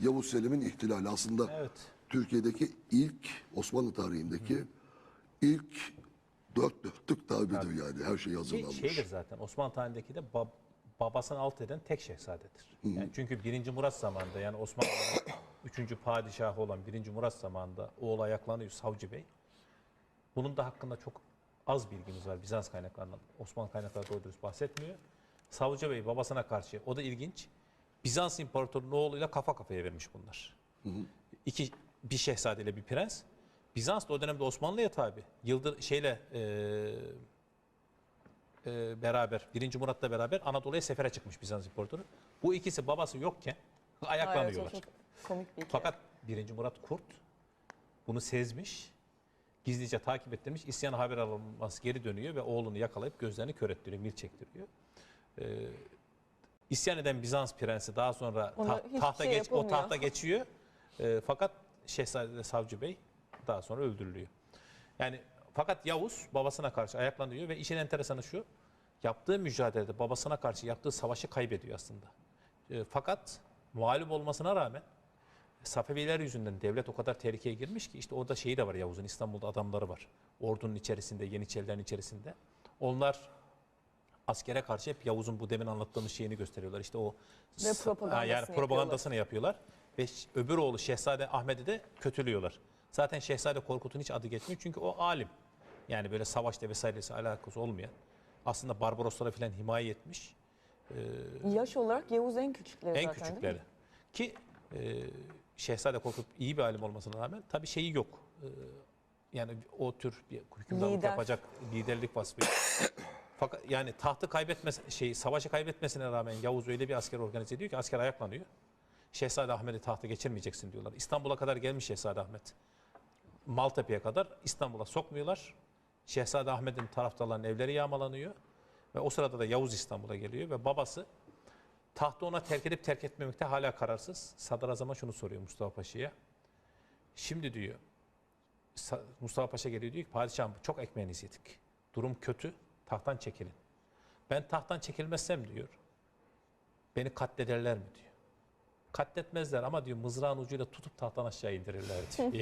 Yavuz Selim'in ihtilali aslında Evet. Türkiye'deki ilk Osmanlı tarihindeki ilk dört dörtlük darbedir yani her şey Ki hazırlanmış. şeydir zaten Osmanlı tarihindeki de bab- babasını alt eden tek şehzadedir. Yani çünkü 1. Murat zamanında yani Osmanlı'nın 3. padişahı olan 1. Murat zamanında oğlu ayaklanıyor Savcı Bey. Bunun da hakkında çok az bilgimiz var Bizans kaynaklarından. Osmanlı kaynakları doğru dürüst bahsetmiyor. Savcı Bey babasına karşı o da ilginç. Bizans İmparatorluğu'nun oğluyla kafa kafaya vermiş bunlar. İki bir şehzadeyle bir prens. Bizans da o dönemde Osmanlı'ya tabi. Yıldır şeyle e, e, beraber, 1. Murat'la beraber Anadolu'ya sefere çıkmış Bizans İmparatoru. Bu ikisi babası yokken ayaklanıyorlar. Çok komik bir hikaye. Fakat 1. Murat Kurt bunu sezmiş, gizlice takip ettirmiş, isyana haber alınması geri dönüyor ve oğlunu yakalayıp gözlerini kör ettiriyor, mil çektiriyor. Ee, isyan eden Bizans prensi daha sonra Ona ta- hiçbir tahta şey geç, o yapılmıyor. tahta geçiyor. Ee, fakat Şehzade Savcı Bey daha sonra öldürülüyor. Yani fakat Yavuz babasına karşı ayaklanıyor ve işin enteresanı şu. Yaptığı mücadelede babasına karşı yaptığı savaşı kaybediyor aslında. Ee, fakat mağlup olmasına rağmen Safeviler yüzünden devlet o kadar tehlikeye girmiş ki işte orada şeyi de var Yavuz'un İstanbul'da adamları var. Ordunun içerisinde, Yeniçerilerin içerisinde. Onlar askere karşı hep Yavuz'un bu demin anlattığımız şeyini gösteriyorlar. İşte o Ve propagandasını yani propagandasını yapıyorlar. Ve ş- öbür oğlu Şehzade Ahmet'i de kötülüyorlar. Zaten Şehzade Korkut'un hiç adı geçmiyor çünkü o alim. Yani böyle savaşta vesairesi alakası olmayan. Aslında Barbaroslara falan himaye etmiş. Yaş olarak Yavuz en küçükleri En zaten değil mi? küçükleri. Ki e, Şehzade Korkut iyi bir alim olmasına rağmen tabii şeyi yok. E, yani o tür bir hükümdarlık Lider. yapacak liderlik vasfı yok. Fakat yani tahtı kaybetmesi, şey savaşı kaybetmesine rağmen Yavuz öyle bir asker organize ediyor ki asker ayaklanıyor. Şehzade Ahmet'i tahta geçirmeyeceksin diyorlar. İstanbul'a kadar gelmiş Şehzade Ahmet. Maltepe'ye kadar İstanbul'a sokmuyorlar. Şehzade Ahmet'in taraftarlarının evleri yağmalanıyor. Ve o sırada da Yavuz İstanbul'a geliyor ve babası tahtı ona terk edip terk etmemekte hala kararsız. Sadrazama şunu soruyor Mustafa Paşa'ya. Şimdi diyor Mustafa Paşa geliyor diyor ki padişahım çok ekmeğinizi yedik. Durum kötü tahttan çekilin. Ben tahttan çekilmezsem diyor beni katlederler mi diyor. Katletmezler ama diyor mızrağın ucuyla tutup tahttan aşağı indirirler diyor.